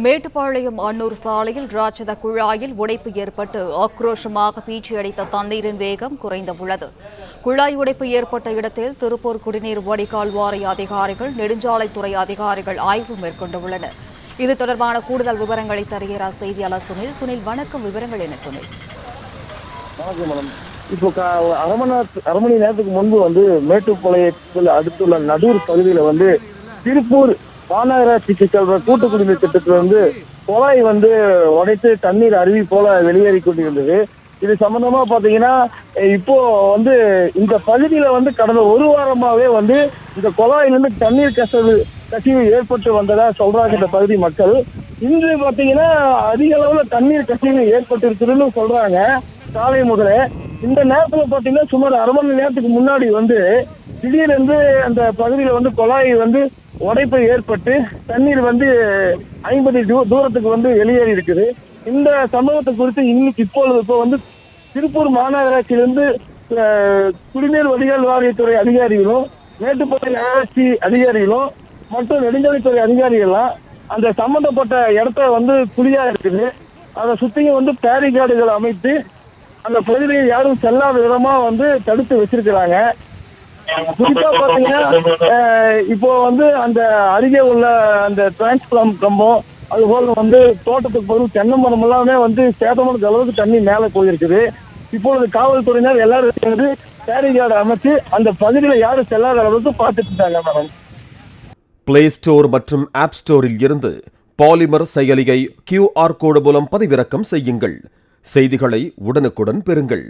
மேட்டுப்பாளையம் அன்னூர் சாலையில் ராட்சத குழாயில் உடைப்பு ஏற்பட்டு ஆக்ரோஷமாக பீச்சியடைத்த தண்ணீரின் வேகம் குறைந்துள்ளது. குழாய் உடைப்பு ஏற்பட்ட இடத்தில் திருப்பூர் குடிநீர் வடிகால் வாரிய அதிகாரிகள் நெடுஞ்சாலைத்துறை அதிகாரிகள் ஆய்வு மேற்கொண்டுள்ளனர். இது தொடர்பான கூடுதல் விவரங்களை தருகிறார் செய்தியாளர் சுனில். சுனில் வணக்கம். விவரங்கள் என்ன சுனில்? இப்போ அரை மணி அரை மணி நேரத்துக்கு முன்பு வந்து மேட்டுப்பாளையத்தில் அடுத்துள்ள நடூர் பகுதியில் வந்து திருப்பூர் மாநகராட்சிக்கு செல்ற கூட்டு குடிநீர் திட்டத்தில் வந்து குழாய் வந்து உடைத்து தண்ணீர் அருவி போல வெளியேறி கொண்டிருந்தது. இது சம்பந்தமா பாத்தீங்கன்னா இப்போ வந்து இந்த பகுதியில வந்து கடந்த ஒரு வாரமாவே வந்து இந்த குழாயிலிருந்து தண்ணீர் கசவு கசிவு ஏற்பட்டு வந்ததா சொல்றாங்க இந்த பகுதி மக்கள். இன்று பாத்தீங்கன்னா அதிக அளவுல தண்ணீர் கசிவு ஏற்பட்டிருக்குதுன்னு சொல்றாங்க. காலை முதலே. இந்த நேரத்துல பாத்தீங்கன்னா சுமார் அரை மணி நேரத்துக்கு முன்னாடி வந்து திடீரென்று அந்த பகுதியில் வந்து குழாய் வந்து உடைப்பு ஏற்பட்டு தண்ணீர் வந்து ஐம்பது தூரத்துக்கு வந்து வெளியேறி இருக்குது. இந்த சம்பவத்தை குறித்து இன்னைக்கு இப்பொழுது இப்போ வந்து திருப்பூர் மாநகராட்சியிலிருந்து குடிநீர் வடிகால் வாரியத்துறை அதிகாரிகளும் மேட்டுப்பாளையம் நகராட்சி அதிகாரிகளும் மற்றும் நெடுஞ்சாலைத்துறை அதிகாரிகள்லாம் அந்த சம்பந்தப்பட்ட இடத்த வந்து குழியா இருக்குது. அதை சுத்தியும் வந்து பேரிகார்டுகள் அமைத்து அந்த பகுதியை யாரும் செல்லாத விதமா வந்து தடுத்து வச்சிருக்கிறாங்க. குறிப்பா பாத்தீங்கன்னா இப்போ வந்து அந்த அருகே உள்ள அந்த டிரான்ஸ்பிளாம் கம்பம் அதுபோல வந்து தோட்டத்துக்கு பதில் தென்னை மரம் எல்லாமே வந்து சேதமான அளவுக்கு தண்ணி மேலே போயிருக்குது. இப்பொழுது காவல்துறையினர் எல்லாரும் சேர்ந்து பேரிகார்டு அமைச்சு அந்த பகுதியில யாரும் செல்லாத அளவுக்கு பார்த்துட்டு இருக்காங்க மேடம். பிளே ஸ்டோர் மற்றும் ஆப் ஸ்டோரில் இருந்து பாலிமர் செயலியை கியூஆர் கோடு மூலம் பதிவிறக்கம் செய்யுங்கள். செய்திகளை உடனுக்குடன் பெறுங்கள்.